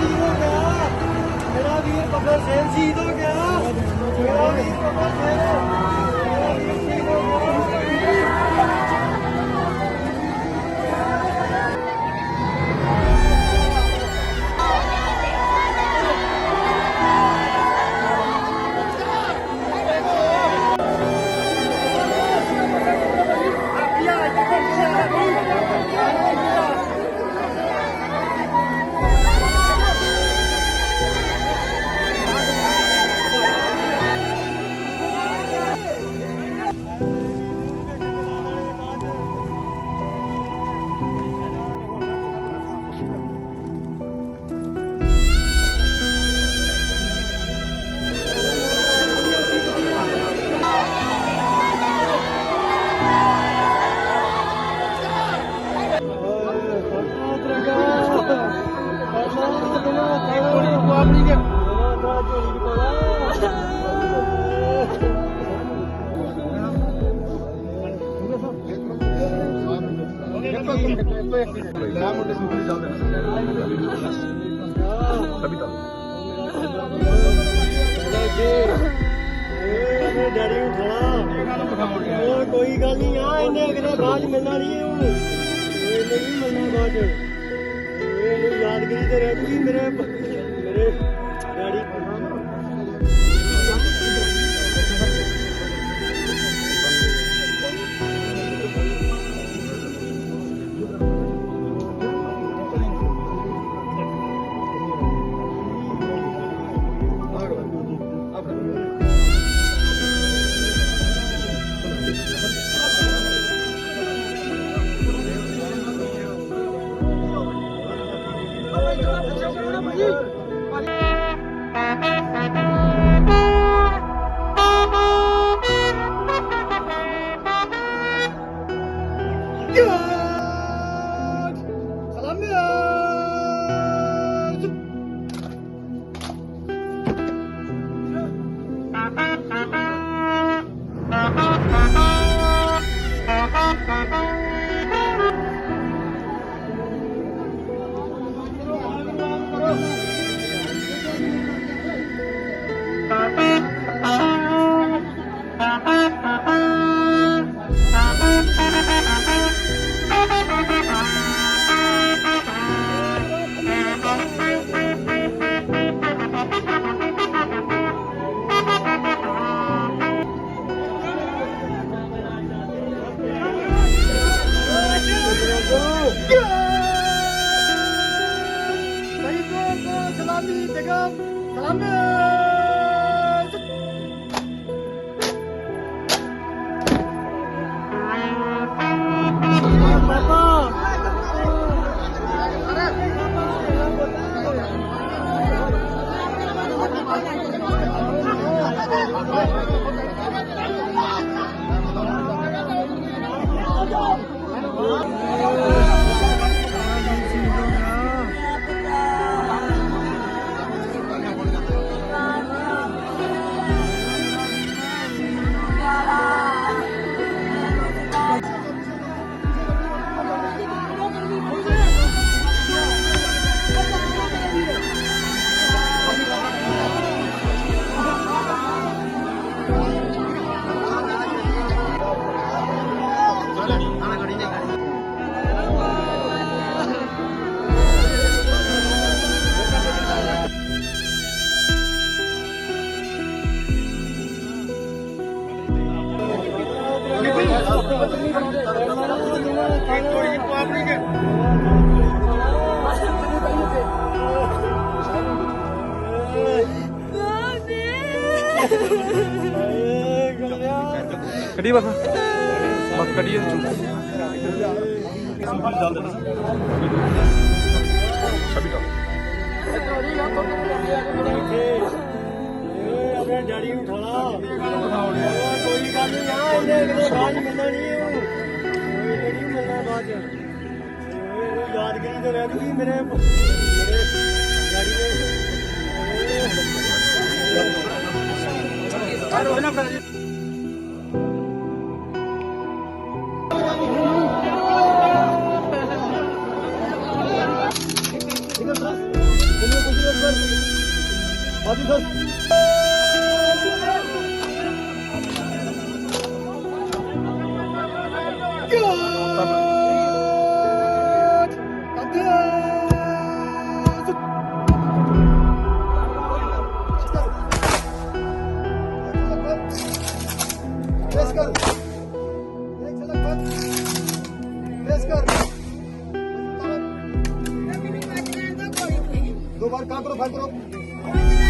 ਸ਼ਹੀਦ ਹੋ ਗਿਆ ਮੇਰਾ ਵੀਰ ਬੱਬਰ ਸਿੰਘ ਸ਼ਹੀਦ ਹੋ ਗਿਆ। ਮੇਰਾ ਵੀਰ ਬੱਬਰ ਸਿੰਘ ਲੈ ਮੁੰਡੇ ਸੂਪਰ ਚੱਲਦੇ ਤਬੀ ਤਾਂ ਡੈਡੀ ਨੂੰ ਉਠਾਣਾ ਉਹ ਕੋਈ ਗੱਲ ਨਹੀਂ ਆ ਇਹਨੇ ਅਗਲੇ ਬਾਅਦ 'ਚ ਮਿਲਣਾ ਨਹੀਂ ਉਹ ਇਹ ਨਹੀਂ Salam ya. kami tegak selamat. Bapak. Bapak. ਕੱਢੀ ਬਸ ਬਸ ਕੱਢੀ ਚੁੱਪ ਤਬੀ ਤਾਂ ਆਪਣੇ ਡੈਡੀ ਨੂੰ ਉਠਾਣਾ ਕੋਈ ਗੱਲ ਨਹੀਂ ਆ ਇਹਨੇ ਅਗਲੇ ਬਾਅਦ 'ਚ ਮਿਲਣਾ ਨਹੀਂ ਉਹ ਇਹ ਜਿਹੜੀ ਮਿਲਣਾ ਬਾਅਦ 'ਚ। ਇਹ ਇਹਨੂੰ ਤੇ ਰਹਿ ਜੂਗੀ ਮੇਰੇ ਮੇਰੇ ਡੈਡੀ ਨੇ Hadi dost. Let's go. Let's go. दो बार काम करो भाग करो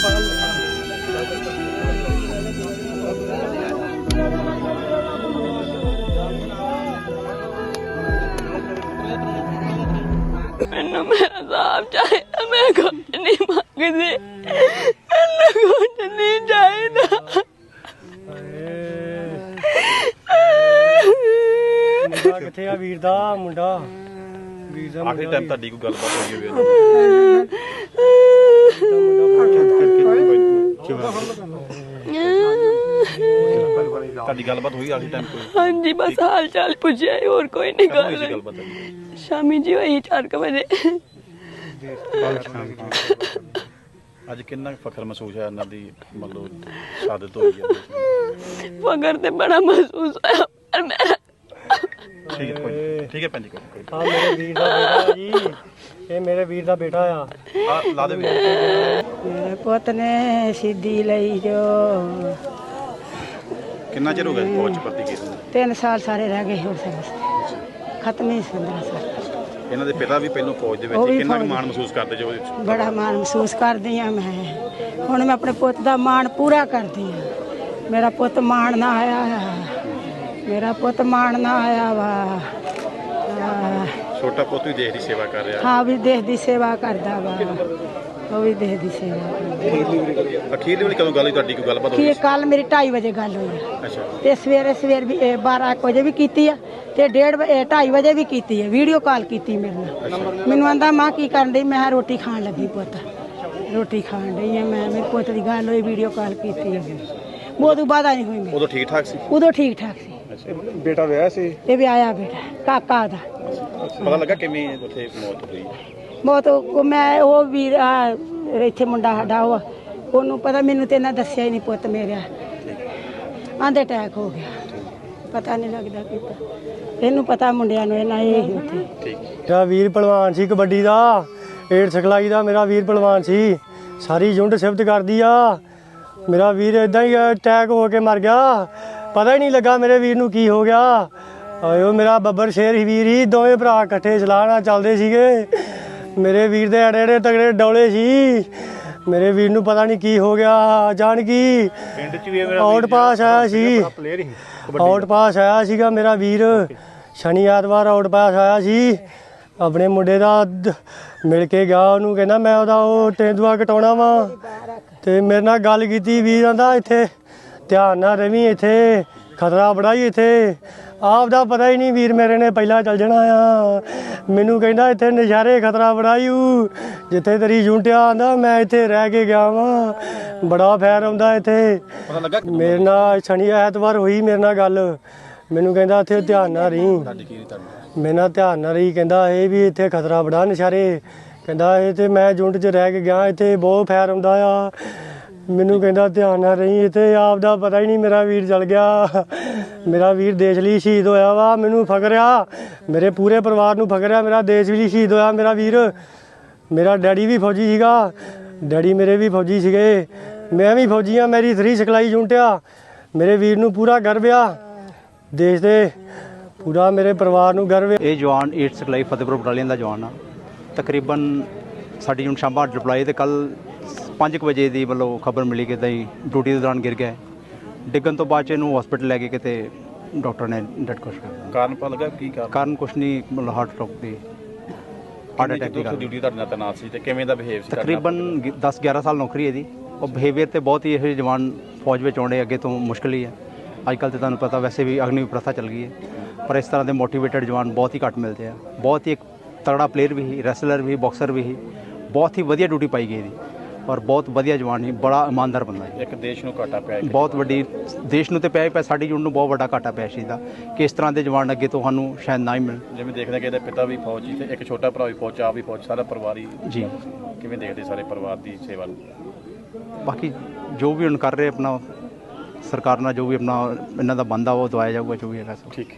ਫੜ ਲਾ ਮੈਨੂੰ ਮੇਰਾ ਸਾਹਬ ਚਾਹੀਦਾ ਮੈਂ ਕੁਝ ਨਹੀਂ ਮੰਗਦੀ। ਮੈਨੂੰ ਕੁਝ ਨਹੀਂ ਚਾਹੀਦਾ। ਮੁੰਡਾ ਕਿੱਥੇ ਆ ਵੀਰ ਦਾ? ਮੁੰਡਾ। ਵੀਰ ਦਾ ਆਖਰੀ ਟਾਈਮ ਤੁਹਾਡੀ ਕੋਈ ਗੱਲਬਾਤ ਹੋਈ ਹੋਵੇ। ਤੁਹਾਡੀ ਗੱਲਬਾਤ ਹੋਈ ਆਖਰੀ ਟਾਈਮ ਕੋਈ? ਹਾਂਜੀ ਬਸ ਹਾਲ ਚਾਲ ਪੁੱਛਿਆ ਸੀ, ਹੋਰ ਕੋਈ ਨਹੀਂ ਕਦੋਂ ਹੋਈ ਸੀ ਗੱਲ ਗੱਲਬਾਤ? ਸ਼ਾਮੀ ਜੀ ਹੋਈ 4 ਵਜੇ। ਅੱਜ ਕਿੰਨਾ ਕੁ ਫਖਰ ਮਹਿਸੂਸ ਹੈ ਇਹਨਾਂ ਦੀ ਮਤਲਬ ਸ਼ਹਾਦਤ ਹੋਈ ਹੈ ਫਗਰ ਤੇ ਬੜਾ ਮਹਿਸੂਸ ਹੋਇਆ ਪਰ ਮੇਰਾ ਠੀਕ ਹੈ ਕੋਈ ਨੀ। ਠੀਕ ਹੈ ਭੈਣ ਜੀ ਕੋਈ ਨੀ। ਆ ਮੇਰੇ ਵੀਰ ਦਾ ਬੇਟਾ ਜੀ ਇਹ ਮੇਰੇ ਵੀਰ ਦਾ ਬੇਟਾ ਆ ਆ ਲਾ ਦੇ ਵੀ ਮੇਰੇ ਪੁੱਤ ਨੇ ਸਿੱਧੀ ਲਈ ਜੋ ਕਿੰਨਾ ਚਿਰ ਹੋ ਗਿਆ ਫੌਜ ਚ ਭਰਤੀ ਕੀਤੀ ਨੂੰ? ਤਿੰਨ ਸਾਲ ਸਾਰੇ ਰਹਿ ਗਏ ਹੋਰ ਸਰਵਿਸ ਖਤਮ ਹੀ ਸੰਦਰਾ ਸਾਲ ਇਹਨਾਂ ਦੇ ਪਿਤਾ ਵੀ ਪਹਿਲਾਂ ਫੌਜ ਦੇ ਉਹ ਵਿੱਚ ਵੀ। ਕਿੰਨਾ ਕੁ ਫੌਜ ਮਾਣ ਮਹਿਸੂਸ ਕਰਦੇ ਜੋ ਉਹਦੇ? ਬੜਾ ਮਾਣ ਮਹਿਸੂਸ ਕਰਦੀ ਆ ਮੈਂ ਹੁਣ ਮੈਂ ਆਪਣੇ ਪੁੱਤ ਦਾ ਮਾਣ ਪੂਰਾ ਕਰਦੀ ਆ ਮੇਰਾ ਪੁੱਤ ਮਾਣ ਨਾ ਆਇਆ ਆ। ਮੇਰਾ ਪੁੱਤ ਮਾਣ ਨਾ ਆਇਆ ਵਾ। ਛੋਟਾ ਪੁੱਤ ਵੀ ਦੇਸ਼ ਦੀ ਸੇਵਾ ਕਰ ਰਿਹਾ। ਹਾਂ ਵੀ ਦੇਸ਼ ਦੀ ਸੇਵਾ ਕਰਦਾ ਵਾ। ਉਹ ਵੀ ਦੇਸ਼ ਦੀ ਸੇਵਾ ਕਰਦਾ। ਅਖੀਰਲੀ ਵਾਲੀ ਕਦੋਂ ਗੱਲ ਹੋਈ ਤੁਹਾਡੀ? ਕੋਈ ਗੱਲਬਾਤ ਹੋਈ? ਕੀ ਕੱਲ ਮੇਰੀ 2:30 ਵਜੇ ਗੱਲ ਹੋਈ ਆ। ਅੱਛਾ। ਤੇ ਸਵੇਰੇ ਸਵੇਰ ਵੀ 12 ਕੁ ਵਜੇ ਵੀ ਕੀਤੀ ਆ ਤੇ 1:30 2:30 ਵਜੇ ਵੀ ਕੀਤੀ ਆ। ਵੀਡੀਓ ਕਾਲ ਕੀਤੀ ਮੇਰੇ ਨਾਲ। ਮੈਨੂੰ ਆਂਦਾ ਮਾਂ ਕੀ ਕਰਨ ਡਈ? ਮੈਂ ਕਿਹਾ ਰੋਟੀ ਖਾਣ ਲੱਗੀ ਪੁੱਤ। ਰੋਟੀ ਖਾਣ ਡਈ ਆ ਮੈਂ। ਮੇਰੇ ਪੁੱਤ ਦੀ ਗੱਲ ਹੋਈ ਵੀਡੀਓ ਕਾਲ ਕੀਤੀ ਆ। ਉਦੋਂ ਬਾਅਦ ਨਹੀਂ ਹੋਈ ਮੈਂ। ਉਦੋਂ ਠੀਕ ਠਾਕ ਸੀ? ਉਦੋਂ ਠੀਕ ਠਾਕ ਸੀ। ਬੇਟਾ ਵਿਆਹ ਸੀ? ਤੇ ਵੀ ਆਇਆ ਬੇਟਾ ਕਾਕਾ ਦਾ। ਪਤਾ ਲੱਗਾ ਕਿਵੇਂ ਉੱਥੇ ਮੌਤ ਹੋਈ? ਬਹੁਤ ਉਹ ਮੈਂ ਉਹ ਵੀਰ ਆ ਇੱਥੇ ਮੁੰਡਾ ਸਾਡਾ ਉਹ ਉਹਨੂੰ ਪਤਾ ਮੈਨੂੰ ਤੇ ਇਹਨਾਂ ਦੱਸਿਆ ਹੀ ਨਹੀਂ ਪੁੱਤ ਮੇਰਾ ਆਂਦੇ ਅਟੈਕ ਹੋ ਗਿਆ। ਪਤਾ ਨਹੀਂ ਲੱਗਦਾ ਕਿਤਾ ਇਹਨੂੰ ਪਤਾ ਮੁੰਡਿਆਂ ਨੂੰ ਇਹਨਾਂ ਇਹ ਹੀ ਉੱਥੇ। ਠੀਕ। ਮੇਰਾ ਵੀਰ ਪਹਿਲਵਾਨ ਸੀ ਕਬੱਡੀ ਦਾ ਏਡ ਸਿਖਲਾਈ ਦਾ ਮੇਰਾ ਵੀਰ ਪਹਿਲਵਾਨ ਸੀ। ਸਾਰੀ ਯੂਨਿਟ ਸਿਫਤ ਕਰਦੀ ਆ। ਮੇਰਾ ਵੀਰ ਇਦਾਂ ਹੀ ਅਟੈਕ ਹੋ ਕੇ ਮਰ ਗਿਆ। ਪਤਾ ਹੀ ਨਹੀਂ ਲੱਗਾ ਮੇਰੇ ਵੀਰ ਨੂੰ ਕੀ ਹੋ ਗਿਆ। ਆਇਓ ਮੇਰਾ ਬੱਬਰ ਸ਼ੇਰ ਹੀ ਵੀਰ ਹੀ ਦੋਵੇਂ ਭਰਾ ਇਕੱਠੇ ਚਲਾਣਾ ਚੱਲਦੇ ਸੀਗੇ। ਮੇਰੇ ਵੀਰ ਦੇ ਅੜੇ ਅੜੇ ਤਗੜੇ ਡੌਲੇ ਸੀ। ਮੇਰੇ ਵੀਰ ਨੂੰ ਪਤਾ ਨਹੀਂ ਕੀ ਹੋ ਗਿਆ ਜਾਣ ਕੀ ਪਿੰਡ ਚ ਵੀ ਆਊਟ ਪਾਸ ਆਇਆ ਸੀ। ਆਊਟ ਪਾਸ ਆਇਆ ਸੀਗਾ ਮੇਰਾ ਵੀਰ। ਸ਼ਨੀ ਐਤਵਾਰ ਆਊਟ ਪਾਸ ਆਇਆ ਸੀ। ਆਪਣੇ ਮੁੰਡੇ ਦਾ ਦ- ਮਿਲ ਕੇ ਗਿਆ ਉਹਨੂੰ ਕਹਿੰਦਾ ਮੈਂ ਉਹਦਾ ਉਹ ਤੇਂਦੂਆ ਕਟਾਉਣਾ ਵਾ। ਤੇ ਮੇਰੇ ਨਾਲ ਗੱਲ ਕੀਤੀ ਵੀਰ ਆਂਦਾ ਇੱਥੇ ਧਿਆਨ ਨਾਲ ਰਵੀ ਇੱਥੇ ਖਤਰਾ ਬੜਾ ਹੀ ਇੱਥੇ। ਆਪ ਦਾ ਪਤਾ ਹੀ ਨਹੀਂ ਵੀਰ ਮੇਰੇ ਨੇ ਪਹਿਲਾਂ ਚੱਲ ਜਾਣਾ ਆ। ਮੈਨੂੰ ਕਹਿੰਦਾ ਇੱਥੇ ਨਜ਼ਾਰੇ ਖਤਰਾ ਬੜਾ ਹੀ। ਜਿੱਥੇ ਤੇਰੀ ਯੂਨਿਟਿਆ ਆਂਦਾ ਮੈਂ ਇੱਥੇ ਰਹਿ ਕੇ ਗਿਆ ਵਾਂ। ਬੜਾ ਫੈਰ ਆਉਂਦਾ ਇੱਥੇ। ਮੇਰੇ ਨਾਲ ਸ਼ਨੀ ਐਤਵਾਰ ਹੋਈ ਮੇਰੇ ਨਾਲ ਗੱਲ। ਮੈਨੂੰ ਕਹਿੰਦਾ ਇੱਥੇ ਧਿਆਨ ਨਾਲ ਰਹੀ। ਮੇਰੇ ਨਾਲ ਧਿਆਨ ਨਾਲ ਰਹੀ ਕਹਿੰਦਾ ਇਹ ਵੀ ਇੱਥੇ ਖਤਰਾ ਬੜਾ ਨਸ਼ਾਰੇ ਕਹਿੰਦਾ ਇਹ ਤੇ ਮੈਂ ਜੁੰਟ 'ਚ ਰਹਿ ਕੇ ਗਿਆ ਇੱਥੇ ਬਹੁਤ ਫੈਰ ਆਉਂਦਾ ਆ। ਮੈਨੂੰ ਕਹਿੰਦਾ, ਧਿਆਨ ਨਾਲ ਰਹੀ, ਇੱਥੇ ਆਪ ਦਾ ਪਤਾ ਹੀ ਨਹੀਂ, ਮੇਰਾ ਵੀਰ ਜਲ ਗਿਆ। ਮੇਰਾ ਵੀਰ ਦੇਸ਼ ਲਈ ਸ਼ਹੀਦ ਹੋਇਆ ਵਾ, ਮੈਨੂੰ ਫਖਰ ਆ ਮੇਰੇ ਪੂਰੇ ਪਰਿਵਾਰ ਨੂੰ ਫਖਰ ਆ ਮੇਰਾ ਦੇਸ਼ ਲਈ ਸ਼ਹੀਦ ਹੋਇਆ, ਮੇਰਾ ਵੀਰ। ਮੇਰਾ ਡੈਡੀ ਵੀ ਫੌਜੀ ਸੀਗਾ। ਡੈਡੀ ਮੇਰੇ ਵੀ ਫੌਜੀ ਸੀਗੇ। ਮੈਂ ਵੀ ਫੌਜੀ ਆ, ਮੇਰੀ 3 ਸਿਖਲਾਈ ਯੂਨਿਟ ਆ ਮੇਰੇ ਵੀਰ ਨੂੰ ਪੂਰਾ ਗਰਵ ਆ, ਦੇਸ਼ ਦੇ ਪੂਰਾ ਮੇਰੇ ਪਰਿਵਾਰ ਨੂੰ ਗਰਵ ਇਹ ਜਵਾਨ 8 ਸਿਖਲਾਈ ਫਤਿਹਪੁਰ ਬਟਾਲੀਅਨ ਦਾ ਜਵਾਨ ਆ। ਤਕਰੀਬਨ ਸਾਡੀ ਯੂਨਿਟ ਸ਼ਾਮਾ ਡਿਪਲਾਈ ਤੇ ਕੱਲ 5 ਵਜੇ ਦੀ ਵੱਲੋਂ ਖਬਰ ਮਿਲੀ ਕਿ ਤਈ ਡਿਊਟੀ ਦੇ ਦੌਰਾਨ ਗਿਰ ਗਿਆ ਹੈ। ਡਿੱਗਣ ਤੋਂ ਬਾਅਦ 'ਚ ਇਹਨੂੰ ਹਸਪੀਟਲ ਲੈ ਕੇ ਕਿਤੇ ਡਾਕਟਰ ਨੇ ਡੈਡ ਕੋਸ਼ ਕਰ ਦਿੱਤਾ। ਕਾਰਨ ਪਤਾ ਲੱਗਾ ਕੀ ਕਾਰਨ? ਕਾਰਨ ਕੁਛ ਨਹੀਂ ਮਤਲਬ ਹਾਰਟ ਅਟੈਕ ਦੀ ਹਾਰਟ ਅਟੈਕ ਦੀ ਕਾਰਨ। ਡਿਊਟੀ ਤੁਹਾਡੇ ਨਾਲ ਤੈਨਾਤ ਸੀ ਤੇ ਕਿਵੇਂ ਦਾ ਬਿਹੇਵ ਸੀ ਤੁਹਾਡੇ ਨਾਲ? ਤਕਰੀਬਨ 10 11 ਸਾਲ ਨੌਕਰੀ ਹੈ ਇਹਦੀ। ਉਹ ਬਿਹੇਵੀਅਰ ਤੇ ਬਹੁਤ ਹੀ ਇਹੋ ਜਿਹੇ ਜਵਾਨ ਫੌਜ ਵਿੱਚ ਆਉਣੇ ਅੱਗੇ ਤੋਂ ਮੁਸ਼ਕਲ ਹੀ ਹੈ। ਅੱਜ ਕੱਲ੍ਹ ਤੇ ਤੁਹਾਨੂੰ ਪਤਾ ਵੈਸੇ ਵੀ ਅਗਨੀ ਪ੍ਰਥਾ ਚੱਲ ਗਈ ਹੈ। ਪਰ ਇਸ ਤਰ੍ਹਾਂ ਦੇ ਮੋਟੀਵੇਟਡ ਜਵਾਨ ਬਹੁਤ ਹੀ ਘੱਟ ਮਿਲਦੇ ਆ। ਬਹੁਤ ਹੀ ਇੱਕ ਤਗੜਾ ਪਲੇਅਰ ਵੀ ਸੀ ਰੈਸਲਰ ਵੀ ਬਾਕਸਰ ਵੀ ਸੀ। ਬਹੁਤ ਹੀ ਵਧੀਆ ਡਿਊਟੀ ਪਾਈ ਗਈ ਇਹਦੀ। ਔਰ ਬਹੁਤ ਵਧੀਆ ਜਵਾਨ ਸੀ ਬੜਾ ਇਮਾਨਦਾਰ ਬੰਦਾ ਸੀ ਇੱਕ ਦੇਸ਼ ਨੂੰ ਘਾਟਾ ਪਿਆ ਬਹੁਤ ਵੱਡੀ ਦੇਸ਼ ਨੂੰ ਤੇ ਪਿਆ ਹੀ ਪਿਆ ਸਾਡੀ ਯੂਨਿਟ ਨੂੰ ਬਹੁਤ ਵੱਡਾ ਘਾਟਾ ਪਿਆ ਸੀ ਦਾ ਕਿ ਇਸ ਤਰ੍ਹਾਂ ਦੇ ਜਵਾਨ ਅੱਗੇ ਤੋਂ ਸਾਨੂੰ ਸ਼ਾਇਦ ਨਾ ਹੀ ਮਿਲਣ। ਜਿਵੇਂ ਦੇਖਦੇ ਕਿ ਇਹਦੇ ਪਿਤਾ ਵੀ ਫੌਜੀ ਤੇ ਇੱਕ ਛੋਟਾ ਭਰਾ ਵੀ ਫੌਜ 'ਚ, ਆਪ ਵੀ ਫੌਜ ਸਾਰਾ ਪਰਿਵਾਰ ਹੀ ਜੀ। ਕਿਵੇਂ ਦੇਖਦੇ ਸਾਰੇ ਪਰਿਵਾਰ ਦੀ ਸੇਵਾ ਨੂੰ? ਬਾਕੀ ਜੋ ਵੀ ਹੁਣ ਕਰ ਰਹੇ ਆਪਣਾ ਸਰਕਾਰ ਨਾਲ ਜੋ ਵੀ ਆਪਣਾ ਇਹਨਾਂ ਦਾ ਬੰਦਾ ਉਹ ਦਵਾਇਆ ਜਾਊਗਾ ਜੋ ਵੀ ਹੈਗਾ ਸਭ। ਠੀਕ।